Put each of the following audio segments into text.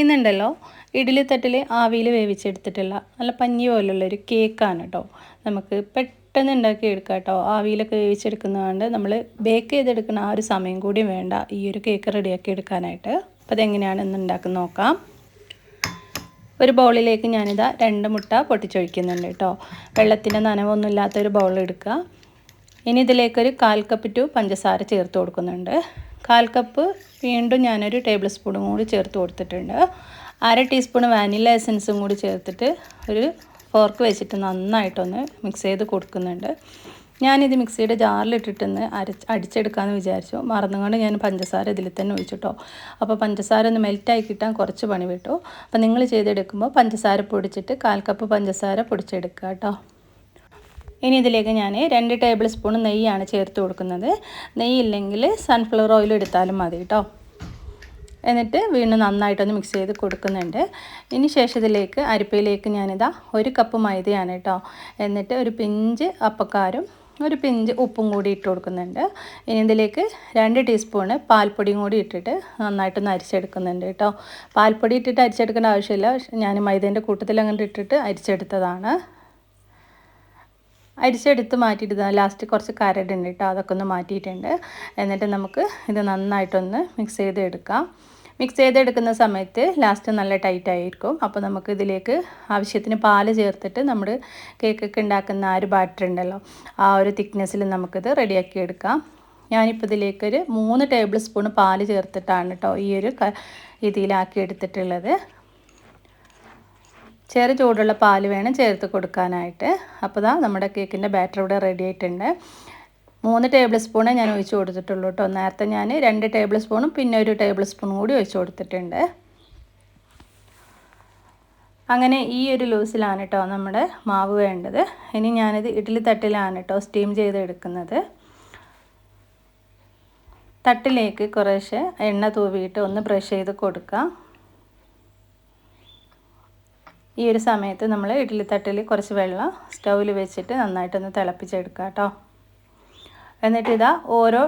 ഇന്നുണ്ടല്ലോ ഇഡ്ഡലിത്തട്ടിൽ ആവിയിൽ വേവിച്ചെടുത്തിട്ടുള്ള നല്ല പഞ്ഞി പോലുള്ള ഒരു കേക്കാണ് കേട്ടോ നമുക്ക് പെട്ടെന്ന് ഉണ്ടാക്കി എടുക്കാം കേട്ടോ ആവിയിലൊക്കെ വേവിച്ചെടുക്കുന്നതുകൊണ്ട് നമ്മൾ ബേക്ക് ചെയ്തെടുക്കുന്ന ആ ഒരു സമയം കൂടി വേണ്ട ഈ ഒരു കേക്ക് റെഡിയാക്കി എടുക്കാനായിട്ട്. അപ്പോൾ അതെങ്ങനെയാണ് ഇന്ന് ഉണ്ടാക്കി നോക്കാം. ഒരു ബൗളിലേക്ക് ഞാനിതാ രണ്ട് മുട്ട പൊട്ടിച്ചൊഴിക്കുന്നുണ്ട് കേട്ടോ വെള്ളത്തിന്റെ നനവൊന്നും ഇല്ലാത്ത ഒരു ബൗൾ എടുക്കുക. ഇനി ഇതിലേക്കൊരു കാൽ കപ്പ് ടു പഞ്ചസാര ചേർത്ത് കൊടുക്കുന്നുണ്ട്. കാൽ കപ്പ് വീണ്ടും ഞാനൊരു ടേബിൾ സ്പൂണും കൂടി ചേർത്ത് കൊടുത്തിട്ടുണ്ട്. അര ടീസ്പൂൺ വാനില എസൻസും കൂടി ചേർത്തിട്ട് ഒരു ഫോർക്ക് വെച്ചിട്ട് നന്നായിട്ടൊന്ന് മിക്സ് ചെയ്ത് കൊടുക്കുന്നുണ്ട്. ഞാനിത് മിക്സിയുടെ ജാറിലിട്ടിട്ടൊന്ന് അരച്ച് അടിച്ചെടുക്കാമെന്ന് വിചാരിച്ചു. മറന്നുകൊണ്ട് ഞാൻ പഞ്ചസാര ഇതിൽ തന്നെ ഒഴിച്ചിട്ടോ. അപ്പോൾ പഞ്ചസാര ഒന്ന് മെൽറ്റായി കിട്ടാൻ കുറച്ച് പണി വിട്ടു. അപ്പോൾ നിങ്ങൾ ചെയ്തെടുക്കുമ്പോൾ പഞ്ചസാര പൊടിച്ചിട്ട് കാൽ കപ്പ് പഞ്ചസാര പൊടിച്ചെടുക്കുക കേട്ടോ. ഇനി ഇതിലേക്ക് ഞാൻ രണ്ട് ടേബിൾ സ്പൂൺ നെയ്യാണ് ചേർത്ത് കൊടുക്കുന്നത്. നെയ്യില്ലെങ്കിൽ സൺഫ്ലവർ ഓയിൽ എടുത്താലും മതി കേട്ടോ എന്നിട്ട് വീണ്ടും നന്നായിട്ടൊന്ന് മിക്സ് ചെയ്ത് കൊടുക്കുന്നുണ്ട്. ഇനി ശേഷം ഇതിലേക്ക് അരിപ്പയിലേക്ക് ഞാനിതാ ഒരു കപ്പ് മൈദയാണ് കേട്ടോ എന്നിട്ട് ഒരു പിഞ്ച് അപ്പക്കാരും ഒരു പിഞ്ച് ഉപ്പും കൂടി ഇട്ട് കൊടുക്കുന്നുണ്ട്. ഇനി ഇതിലേക്ക് രണ്ട് ടീസ്പൂണ് പാൽപ്പൊടിയും കൂടി ഇട്ടിട്ട് നന്നായിട്ടൊന്ന് അരിച്ചെടുക്കുന്നുണ്ട് കേട്ടോ പാൽപ്പൊടി ഇട്ടിട്ട് അരിച്ചെടുക്കേണ്ട ആവശ്യമില്ല. ഞാൻ മൈദേന്റെ കൂട്ടത്തിൽ അങ്ങോട്ട് ഇട്ടിട്ട് അരിച്ചെടുത്തതാണ്. അരിച്ചെടുത്ത് മാറ്റിയിട്ട് ലാസ്റ്റ് കുറച്ച് കരടുണ്ട് കേട്ടോ അതൊക്കെ ഒന്ന് മാറ്റിയിട്ടുണ്ട്. എന്നിട്ട് നമുക്ക് ഇത് നന്നായിട്ടൊന്ന് മിക്സ് ചെയ്ത് എടുക്കാം മിക്സ് ചെയ്തെടുക്കുന്ന സമയത്ത് ലാസ്റ്റ് നല്ല ടൈറ്റ് ആയിരിക്കും. അപ്പോൾ നമുക്ക് ഇതിലേക്ക് ആവശ്യത്തിന് പാൽ ചേർത്തിട്ട് നമ്മൾ കേക്കൊക്കെ ഉണ്ടാക്കുന്ന ആ ഒരു ബാറ്റർ ഉണ്ടല്ലോ ആ ഒരു തിക്നെസ്സിൽ നമുക്കിത് റെഡിയാക്കി എടുക്കാം. ഞാനിപ്പോൾ ഇതിലേക്കൊരു മൂന്ന് ടേബിൾ സ്പൂൺ പാൽ ചേർത്തിട്ടാണ് കേട്ടോ ഈ ഒരു ഇതിലാക്കി എടുത്തിട്ടുള്ളത്. ചെറു ചൂടുള്ള പാൽ വേണം ചേർത്ത് കൊടുക്കാനായിട്ട്. അപ്പോൾ ദാ നമ്മുടെ കേക്കിന്റെ ബാറ്റർ ഇവിടെ റെഡി ആയിട്ടുണ്ട്. മൂന്ന് ടേബിൾ സ്പൂണേ ഞാൻ ഒഴിച്ച് കൊടുത്തിട്ടുള്ളൂ കേട്ടോ. നേരത്തെ ഞാൻ രണ്ട് ടേബിൾ സ്പൂണും പിന്നെ ഒരു ടേബിൾ സ്പൂണും കൂടി ഒഴിച്ച് കൊടുത്തിട്ടുണ്ട്. അങ്ങനെ ഈ ഒരു ലൂസിലാണ് കേട്ടോ നമ്മുടെ മാവ് വേണ്ടത്. ഇനി ഞാനിത് ഇഡ്ഡലി തട്ടിലാണ് കേട്ടോ സ്റ്റീം ചെയ്ത് എടുക്കുന്നത് തട്ടിലേക്ക് കുറേശ്ശെ എണ്ണ തൂവിയിട്ട് ഒന്ന് ബ്രഷ് ചെയ്ത് കൊടുക്കാം. ഈ ഒരു സമയത്ത് നമ്മൾ ഇഡ്ഡലിത്തട്ടിൽ കുറച്ച് വെള്ളം സ്റ്റൗവിൽ വെച്ചിട്ട് നന്നായിട്ടൊന്ന് തിളപ്പിച്ചെടുക്കുക കേട്ടോ എന്നിട്ട് ഇതാ ഓരോ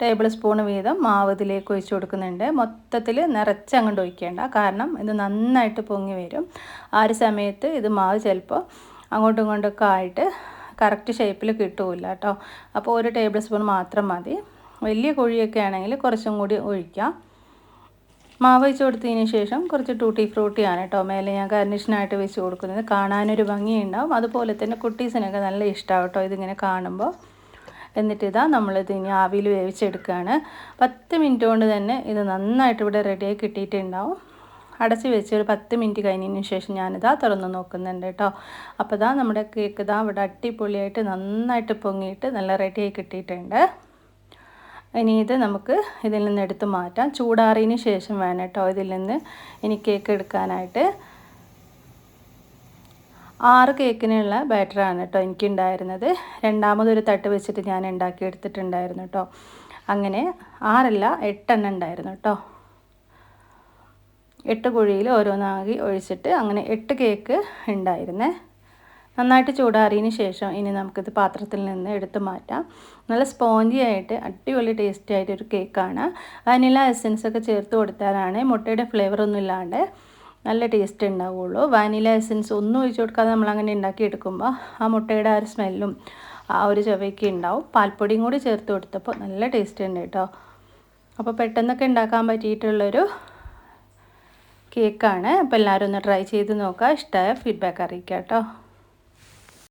ടേബിൾ സ്പൂൺ വീതം മാവ് ഇതിലേക്ക് ഒഴിച്ച് കൊടുക്കുന്നുണ്ട്. മൊത്തത്തിൽ നിറച്ച് അങ്ങോട്ട് ഒഴിക്കേണ്ട. കാരണം ഇത് നന്നായിട്ട് പൊങ്ങി വരും. ആ ഒരു സമയത്ത് ഇത് മാവ് ചിലപ്പോൾ അങ്ങോട്ടും ഇങ്ങോട്ടൊക്കെ ആയിട്ട് കറക്റ്റ് ഷേപ്പിൽ കിട്ടുമില്ല കേട്ടോ അപ്പോൾ ഒരു ടേബിൾ സ്പൂൺ മാത്രം മതി. വലിയ കുഴിയൊക്കെ ആണെങ്കിൽ കുറച്ചും കൂടി ഒഴിക്കാം. മാവ് വെച്ച് കൊടുത്തതിന് ശേഷം കുറച്ച് ടൂട്ടി ഫ്രൂട്ടിയാണ് കേട്ടോ. മേലെ ഞാൻ ഗാർണിഷിനായിട്ട് വെച്ച് കൊടുക്കുന്നത്. കാണാനൊരു ഭംഗിയുണ്ടാവും. അതുപോലെ തന്നെ കുട്ടീസിനൊക്കെ നല്ല ഇഷ്ടമാവും കേട്ടോ ഇതിങ്ങനെ കാണുമ്പോൾ. എന്നിട്ട് ഇതാ നമ്മളിത് ഇനി ആവിയിൽ വേവിച്ചെടുക്കുകയാണ്. പത്ത് മിനിറ്റ് കൊണ്ട് തന്നെ ഇത് നന്നായിട്ട് ഇവിടെ റെഡിയായി കിട്ടിയിട്ടുണ്ടാവും. അടച്ച് വെച്ച് ഒരു പത്ത് മിനിറ്റ് കഴിഞ്ഞതിന് ശേഷം ഞാനിതാ തുറന്ന് നോക്കുന്നുണ്ട് കേട്ടോ. അപ്പോൾ ഇതാ നമ്മുടെ കേക്ക് ഇതാ ഇവിടെ അടിപൊളിയായിട്ട് നന്നായിട്ട് പൊങ്ങിയിട്ട് നല്ല റെഡിയായി കിട്ടിയിട്ടുണ്ട്. ഇനി ഇത് നമുക്ക് ഇതിൽ നിന്ന് എടുത്ത് മാറ്റാം. ചൂടാറിയതിന് ശേഷം വേണം കേട്ടോ ഇതിൽ നിന്ന് ഇനി കേക്ക് എടുക്കാനായിട്ട്. ആറ് കേക്കിനുള്ള ബാറ്ററാണ് കേട്ടോ എനിക്കുണ്ടായിരുന്നത്. രണ്ടാമതൊരു തട്ട് വെച്ചിട്ട് ഞാൻ ഉണ്ടാക്കി എടുത്തിട്ടുണ്ടായിരുന്നു കേട്ടോ. അങ്ങനെ ആറല്ല എട്ടെണ്ണം ഉണ്ടായിരുന്നു കേട്ടോ. എട്ട് കുഴിയിൽ ഓരോന്നാകി ഒഴിച്ചിട്ട് അങ്ങനെ എട്ട് കേക്ക് ഉണ്ടായിരുന്നേ. നന്നായിട്ട് ചൂടാറിയതിന് ശേഷം ഇനി നമുക്കിത് പാത്രത്തിൽ നിന്ന് എടുത്തു മാറ്റാം. നല്ല സ്പോഞ്ചി ആയിട്ട് അടിപൊളി ടേസ്റ്റി ആയിട്ടൊരു കേക്കാണ് വനില എസൻസ് ഒക്കെ ചേർത്ത് കൊടുത്താലാണ് മുട്ടയുടെ ഫ്ലേവർ ഒന്നും ഇല്ലാണ്ട് നല്ല ടേസ്റ്റ് ഉണ്ടാവുള്ളൂ. വാനില എസൻസ് ഒന്നും ഒഴിച്ചു കൊടുക്കാതെ നമ്മളങ്ങനെ ഉണ്ടാക്കി എടുക്കുമ്പോൾ ആ മുട്ടയുടെ ആ ഒരു സ്മെല്ലും ആ ഒരു ചവയ്ക്ക് ഉണ്ടാവും. പാൽപ്പൊടിയും കൂടി ചേർത്ത് കൊടുത്തപ്പോൾ നല്ല ടേസ്റ്റ് ഉണ്ട് കേട്ടോ അപ്പോൾ പെട്ടെന്നൊക്കെ ഉണ്ടാക്കാൻ പറ്റിയിട്ടുള്ളൊരു കേക്കാണ് അപ്പോൾ എല്ലാവരും ഒന്ന് ട്രൈ ചെയ്ത് നോക്കുക. ഇഷ്ടമായ ഫീഡ്ബാക്ക് അറിയിക്കാം കേട്ടോ